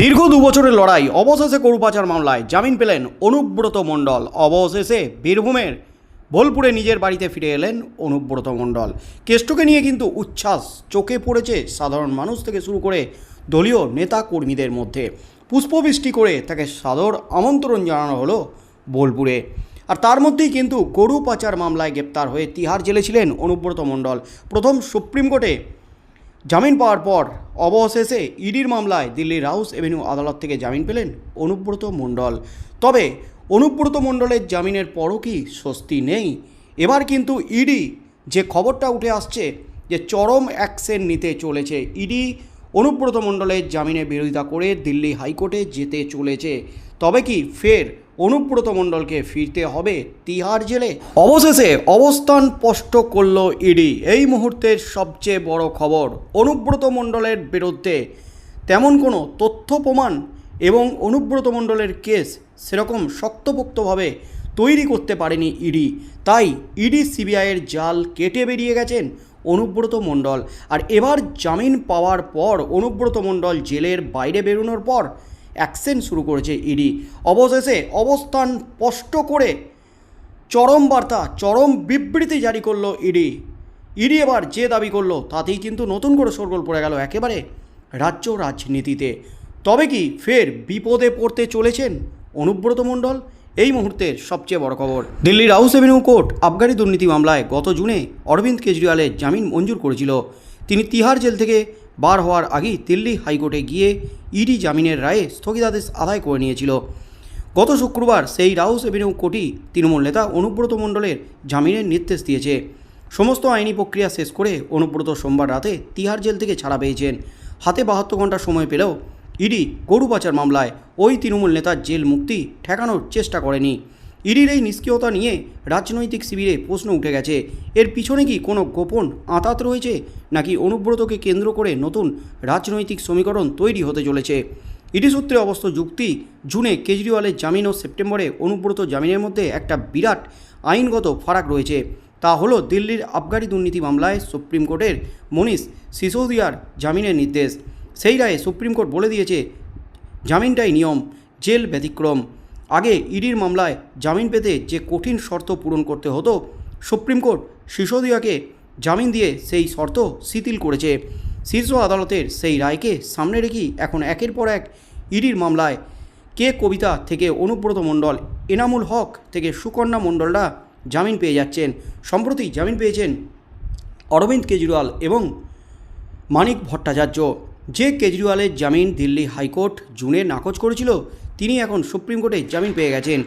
দীর্ঘ দু বছরের লড়াই, অবশেষে গরু পাচার মামলায় জামিন পেলেন অনুব্রত মণ্ডল। অবশেষে বীরভূমের বোলপুরে নিজের বাড়িতে ফিরে এলেন অনুব্রত মণ্ডল। কেষ্টকে নিয়ে কিন্তু উচ্ছ্বাস, চোখে পড়েছে সাধারণ মানুষ থেকে শুরু করে দলীয় নেতা কর্মীদের মধ্যে। পুষ্পবৃষ্টি করে তাকে সাদর আমন্ত্রণ জানানো হলো বোলপুরে। আর তার মধ্যেই কিন্তু গরু পাচার মামলায় গ্রেপ্তার হয়ে তিহার জেলে ছিলেন অনুব্রত মণ্ডল। প্রথম সুপ্রিম কোর্টে জামিন পাওয়ার পর অবশেষে ইডির মামলায় দিল্লির হাউস এভিনিউ আদালত থেকে জামিন পেলেন অনুব্রত মণ্ডল। তবে অনুব্রত মণ্ডলের জামিনের পরও কি স্বস্তি নেই? এবার কিন্তু ইডি যে খবরটা উঠে আসছে যে চরম অ্যাকশন নিতে চলেছে, ইডি অনুব্রত মণ্ডলের জামিনের বিরোধিতা করে দিল্লি হাইকোর্টে যেতে চলেছে। তবে কি ফের অনুব্রত মণ্ডলকে ফিরতে হবে তিহার জেলে। অবশেষে অবস্থান স্পষ্ট করল ইডি। এই মুহূর্তের সবচেয়ে বড় খবর, অনুব্রত মণ্ডলের বিরুদ্ধে তেমন কোনো তথ্য প্রমাণ এবং অনুব্রত মণ্ডলের কেস সেরকম শক্তপোক্তভাবে তৈরি করতে পারেনি ইডি। তাই ইডি সিবিআইয়ের জাল কেটে বেরিয়ে গেছেন অনুব্রত মণ্ডল। আর এবার জামিন পাওয়ার পর অনুব্রত মণ্ডল জেলের বাইরে বেরোনোর পর অ্যাকশন শুরু করেছে ইডি। অবশেষে অবস্থান স্পষ্ট করে চরম বার্তা, চরম বিবৃতি জারি করল ইডি। ইডি এবার যে দাবি করল, তাতেই কিন্তু নতুন করে সরগোল পড়ে গেল একেবারে রাজ্য রাজনীতিতে। তবে কি ফের বিপদে পড়তে চলেছেন অনুব্রত মণ্ডল? এই মুহূর্তের সবচেয়ে বড় খবর। দিল্লির হাউস এভিনিউ কোর্ট আবগারি দুর্নীতি মামলায় গত জুনে অরবিন্দ কেজরিওয়ালের জামিন মঞ্জুর করেছিল। তিনি তিহার জেল থেকে বার হওয়ার আগেই দিল্লি হাইকোর্টে গিয়ে ইডি জামিনের রায়ে স্থগিতাদেশ আদায় করে নিয়েছিল। গত শুক্রবার সেই রাউস এভিনিউ কোর্টই তৃণমূল নেতা অনুব্রত মণ্ডলের জামিনের নির্দেশ দিয়েছে। সমস্ত আইনি প্রক্রিয়া শেষ করে অনুব্রত সোমবার রাতে তিহার জেল থেকে ছাড়া পেয়েছেন। হাতে বাহাত্তর ঘণ্টা সময় পেলেও ইডি গরু পাচার মামলায় ওই তৃণমূল নেতার জেল মুক্তি ঠেকানোর চেষ্টা করেনি। ইডির এই নিষ্ক্রিয়তা নিয়ে রাজনৈতিক শিবিরে প্রশ্ন উঠে গেছে। এর পিছনে কি কোনো গোপন আঁতাত রয়েছে, নাকি অনুব্রতকে কেন্দ্র করে নতুন রাজনৈতিক সমীকরণ তৈরি হতে চলেছে? ইডি সূত্রে অবস্থ যুক্তি, জুনে কেজরিওয়ালের জামিন ও সেপ্টেম্বরে অনুব্রত জামিনের মধ্যে একটা বিরাট আইনগত ফারাক রয়েছে। তা হলো দিল্লির আবগারি দুর্নীতি মামলায় সুপ্রিম কোর্টের মনীষ সিসোদিয়ার জামিনের নির্দেশ। সেই রায়ে সুপ্রিম কোর্ট বলে দিয়েছে, জামিনটাই নিয়ম, জেল ব্যতিক্রম। আগে ইডির মামলায় জামিন পেতে যে কঠিন শর্ত পূরণ করতে হতো, সুপ্রিম কোর্ট সিসোদিয়াকে জামিন দিয়ে সেই শর্ত শিথিল করেছে। শীর্ষ আদালতের সেই রায়কে সামনে রেখেই এখন একের পর এক ইডির মামলায় কে কবিতা থেকে অনুব্রত মণ্ডল, এনামুল হক থেকে সুকন্যা মণ্ডলরা জামিন পেয়ে যাচ্ছেন। সম্প্রতি জামিন পেয়েছেন অরবিন্দ কেজরিওয়াল এবং মানিক ভট্টাচার্য। যে কেজরিওয়ালের জামিন দিল্লি হাইকোর্ট জুনে নাকচ করেছিল তিনি এখন সুপ্রিম কোর্টে জামিন পেয়ে গেছেন।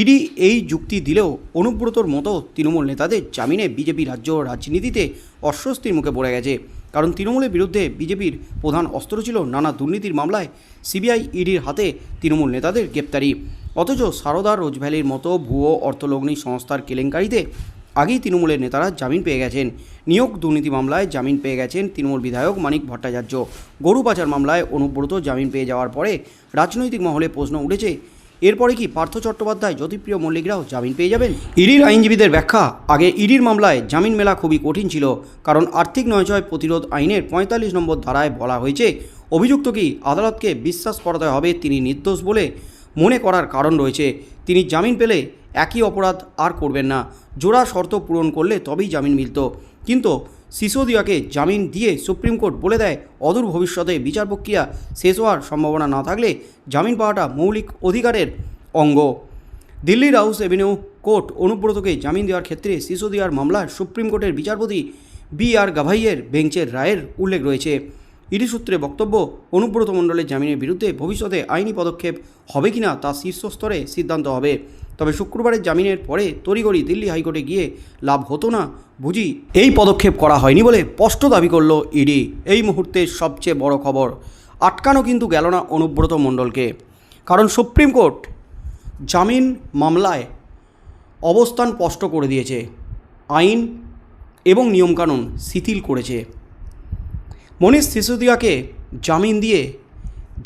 ইডি এই যুক্তি দিলেও অনুব্রতর মতো তৃণমূল নেতাদের জামিনে বিজেপি রাজ্য রাজনীতিতে অস্বস্তির মুখে পড়ে গেছে। কারণ তৃণমূলের বিরুদ্ধে বিজেপির প্রধান অস্ত্র ছিল নানা দুর্নীতির মামলায় সিবিআই ইডির হাতে তৃণমূল নেতাদের গ্রেপ্তারি। অথচ সারদা রোজভ্যালির মতো ভুয়ো অর্থলগ্নি সংস্থার কেলেঙ্কারিতে আগেই তৃণমূলের নেতারা জামিন পেয়ে গেছেন। নিয়োগ দুর্নীতি মামলায় জামিন পেয়ে গেছেন তৃণমূল বিধায়ক মানিক ভট্টাচার্য। গরু পাচার মামলায় অনুব্রত জামিন পেয়ে যাওয়ার পরে রাজনৈতিক মহলে প্রশ্ন উঠেছে, এরপরে কি পার্থ চট্টোপাধ্যায়, জ্যোতিপ্রিয় মল্লিকরাও জামিন পেয়ে যাবেন? ইডির আইনজীবীদের ব্যাখ্যা, আগে ইডির মামলায় জামিন মেলা খুবই কঠিন ছিল, কারণ আর্থিক নয়চয় প্রতিরোধ আইনের পঁয়তাল্লিশ নম্বর ধারায় বলা হয়েছে, অভিযুক্ত কি আদালতকে বিশ্বাস করাতে হবে তিনি নির্দোষ বলে মনে করার কারণ রয়েছে। তিনি জামিন পেলে একই অপরাধ আর করবেন না। জোড়া শর্ত পূরণ করলে তবেই জামিন মিলত। কিন্তু সিসোদিয়াকে জামিন দিয়ে সুপ্রিম কোর্ট বলে দেয়, অদূর ভবিষ্যতে বিচার প্রক্রিয়া শেষ হওয়ার সম্ভাবনা না থাকলে জামিন পাওয়াটা মৌলিক অধিকারের অঙ্গ। দিল্লির হাউস এভিনিউ কোর্ট অনুব্রতকে জামিন দেওয়ার ক্ষেত্রে সিসোদিয়ার মামলার সুপ্রিম কোর্টের বিচারপতি বি আর গাভাইয়ের বেঞ্চের রায়ের উল্লেখ রয়েছে। ইডি সূত্রে বক্তব্য, অনুব্রত মণ্ডলের জামিনের বিরুদ্ধে ভবিষ্যতে আইনি পদক্ষেপ হবে কিনা তা শীর্ষস্তরে সিদ্ধান্ত হবে। তবে শুক্রবারের জামিনের পরে তড়িগড়ি দিল্লি হাইকোর্টে গিয়ে লাভ হতো না বুঝি এই পদক্ষেপ করা হয়নি বলে স্পষ্ট দাবি করল ইডি। এই মুহূর্তে সবচেয়ে বড় খবর, আটকানো কিন্তু গেল না অনুব্রত মণ্ডলকে। কারণ সুপ্রিম কোর্ট জামিন মামলায় অবস্থান স্পষ্ট করে দিয়েছে, আইন এবং নিয়মকানুন শিথিল করেছে। মনীষ সিসোদিয়াকে জামিন দিয়ে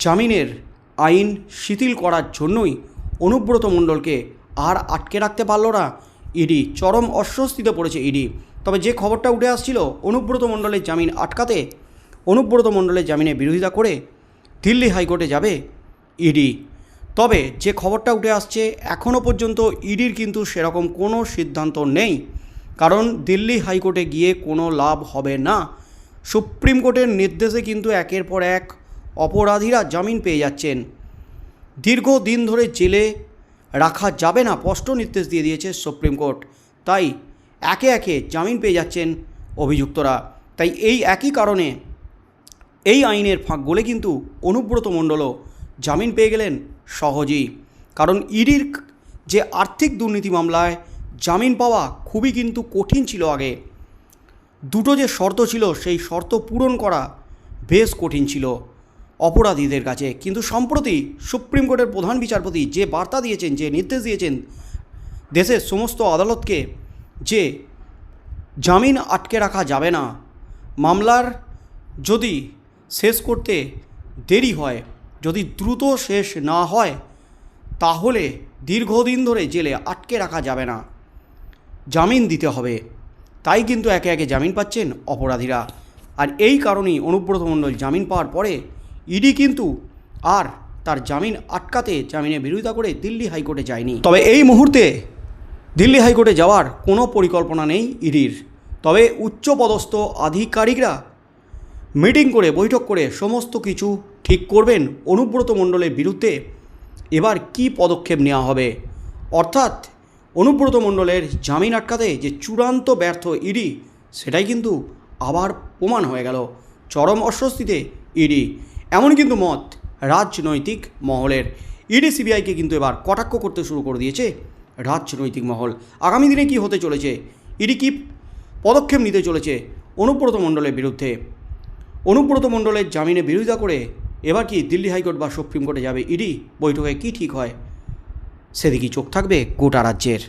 জামিনের আইন শিথিল করার জন্যই অনুব্রত মণ্ডলকে আর আটকে রাখতে পারল না। ইডি চরম অস্বস্তিতে পড়েছে ইডি। তবে যে খবরটা উঠে আসছিল, অনুব্রত মণ্ডলের জামিন আটকাতে, অনুব্রত মণ্ডলের জামিনের বিরোধিতা করে দিল্লি হাইকোর্টে যাবে ইডি। তবে যে খবরটা উঠে আসছে এখনও পর্যন্ত ইডির কিন্তু সেরকম কোনো সিদ্ধান্ত নেই। কারণ দিল্লি হাইকোর্টে গিয়ে কোনো লাভ হবে না। সুপ্রিম কোর্টের নির্দেশে কিন্তু একের পর এক অপরাধীরা জামিন পেয়ে যাচ্ছেন। দীর্ঘ দিন ধরে জেলে রাখা যাবে না, স্পষ্ট নির্দেশ দিয়ে দিয়েছে সুপ্রিম কোর্ট। তাই একে একে জামিন পেয়ে যাচ্ছেন অভিযুক্তরা। তাই এই একই কারণে এই আইনের ফাঁক গলে কিন্তু অনুব্রত মণ্ডলও জামিন পেয়ে গেলেন সহজেই। কারণ ইডির যে আর্থিক দুর্নীতি মামলায় জামিন পাওয়া খুবই কিন্তু কঠিন ছিল আগে। দুটো যে শর্ত ছিল, সেই শর্ত পূরণ করা বেশ কঠিন ছিল। অপরাধীদের কাছে। কিন্তু সম্প্রতি সুপ্রিম কোর্টের প্রধান বিচারপতি যে বার্তা দিয়েছেন, যে নির্দেশ দিয়েছেন, দেশের সমস্ত আদালতকে যে জামিন আটকে রাখা যাবে না, মামলার যদি শেষ করতে দেরি হয়, যদি দ্রুত শেষ না হয়, তাহলে দীর্ঘদিন ধরে জেলে আটকে রাখা যাবে না। জামিন দিতে হবে। তাই কিন্তু একে একে জামিন পাচ্ছেন অপরাধীরা। আর এই কারণেই অনুব্রত মণ্ডল জামিন পাওয়ার পরে ইডি কিন্তু আর তার জামিন আটকাতে জামিনের বিরোধিতা করে দিল্লি হাইকোর্টে যায়নি। তবে এই মুহূর্তে দিল্লি হাইকোর্টে যাওয়ার কোনো পরিকল্পনা নেই ইডির। তবে উচ্চপদস্থ আধিকারিকরা মিটিং করে বৈঠক করে সমস্ত কিছু ঠিক করবেন অনুব্রত মণ্ডলের বিরুদ্ধে। এবার কি পদক্ষেপ নেওয়া হবে? অর্থাৎ অনুব্রত মণ্ডলের জামিন আটকাতে যে চূড়ান্ত ব্যর্থ ইডি, সেটাই কিন্তু আবার প্রমাণ হয়ে গেল। চরম অস্বস্তিতে ইডি। এমন কিন্তু মত রাজনৈতিক মহলের। ইডি সিবিআইকে কিন্তু এবার কটাক্ষ করতে শুরু করে দিয়েছে রাজনৈতিক মহল। আগামী দিনে কি হতে চলেছে? ইডি কি পদক্ষেপ নিতে চলেছে অনুব্রত মণ্ডলের বিরুদ্ধে? অনুব্রত মণ্ডলের জামিনে বিরোধিতা করে এবার কি দিল্লি হাইকোর্ট বা সুপ্রিম কোর্টে যাবে? ইডি বৈঠকে কি ঠিক হয়? সেদিকেই চোখ থাকবে গোটা রাজ্যের।